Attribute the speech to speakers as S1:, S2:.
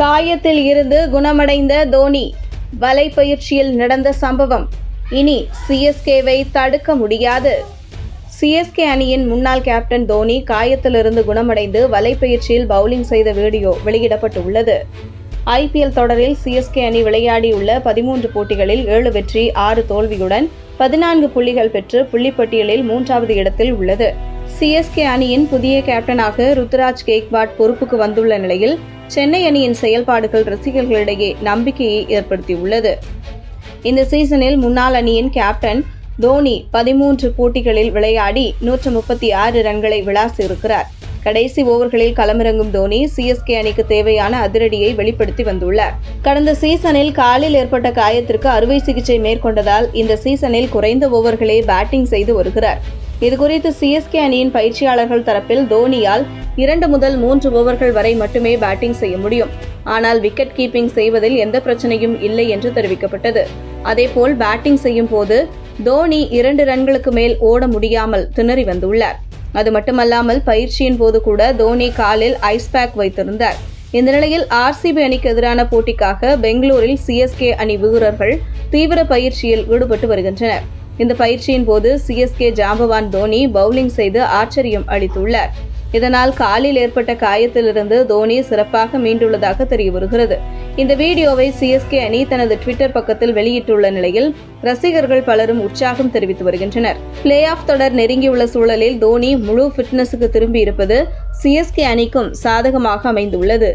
S1: காயத்தில் இருந்து குணமடைந்த தோனி வலை பயிற்சியில் நடந்த சம்பவம். இனி சிஎஸ்கேவை தடுக்க முடியாது. சிஎஸ்கே அணியின் முன்னாள் கேப்டன் தோனி காயத்திலிருந்து குணமடைந்து வலைப்பயிற்சியில் பவுலிங் செய்த வீடியோ வெளியிடப்பட்டுள்ளது. ஐபிஎல் தொடரில் சிஎஸ்கே அணி விளையாடியுள்ள பதிமூன்று போட்டிகளில் ஏழு வெற்றி ஆறு தோல்வியுடன் பதினான்கு புள்ளிகள் பெற்று புள்ளிப்பட்டியலில் மூன்றாவது இடத்தில் உள்ளது. சிஎஸ்கே அணியின் புதிய கேப்டனாக ருத்ராஜ் கேக்வாட் பொறுப்புக்கு வந்துள்ள நிலையில் சென்னை அணியின் செயல்பாடுகள் ரசிகர்களிடையே நம்பிக்கையை ஏற்படுத்தியுள்ளது. இந்த சீசனில் முன்னாள் அணியின் கேப்டன் தோனி பதிமூன்று போட்டிகளில் விளையாடி நூற்று முப்பத்தி ஆறு ரன்களை விளாசியிருக்கிறார் கடைசி ஓவர்களில் களமிறங்கும் தோனி சிஎஸ்கே அணிக்கு தேவையான அதிரடியை வெளிப்படுத்தி வந்துள்ளார். கடந்த சீசனில் காலில் ஏற்பட்ட காயத்திற்கு அறுவை சிகிச்சை மேற்கொண்டதால் இந்த சீசனில் குறைந்த ஓவர்களே பேட்டிங் செய்து வருகிறார். இதுகுறித்து சிஎஸ்கே அணியின் பயிற்சியாளர்கள் தரப்பில் தோனியால் இரண்டு முதல் மூன்று ஓவர்கள் வரை மட்டுமே பேட்டிங் செய்ய முடியும். ஆனால் விக்கெட் கீப்பிங் செய்வதில் எந்த பிரச்சனையும் இல்லை என்று தெரிவிக்கப்பட்டது. அதேபோல் பேட்டிங் செய்யும் போது தோனி இரண்டு ரன்களுக்கு மேல் ஓட முடியாமல் திணறி வந்துள்ளார். அது மட்டுமல்லாமல் பயிற்சியின் போது கூட தோனி காலில் ஐஸ் பேக் வைத்திருந்தார். இந்த நிலையில் ஆர்சிபி அணிக்கு எதிரான போட்டிக்காக பெங்களூரில் சிஎஸ்கே அணி வீரர்கள் தீவிர பயிற்சியில் ஈடுபட்டு வருகின்றனர். இந்த பயிற்சியின் போது சிஎஸ்கே ஜாம்பவான் தோனி பவுலிங் செய்து ஆச்சரியம் அளித்துள்ளார். இதனால் காலில் ஏற்பட்ட காயத்திலிருந்து தோனி சிறப்பாக மீண்டுள்ளதாக தெரிய வருகிறது இந்த வீடியோவை சிஎஸ்கே அணி தனது ட்விட்டர் பக்கத்தில் வெளியிட்டுள்ள நிலையில் ரசிகர்கள் பலரும் உற்சாகம் தெரிவித்து வருகின்றனர். பிளே ஆஃப் தொடர் நெருங்கியுள்ள சூழலில் தோனி முழு ஃபிட்னஸுக்கு திரும்பி இருப்பது சிஎஸ்கே அணிக்கும் சாதகமாக அமைந்துள்ளது.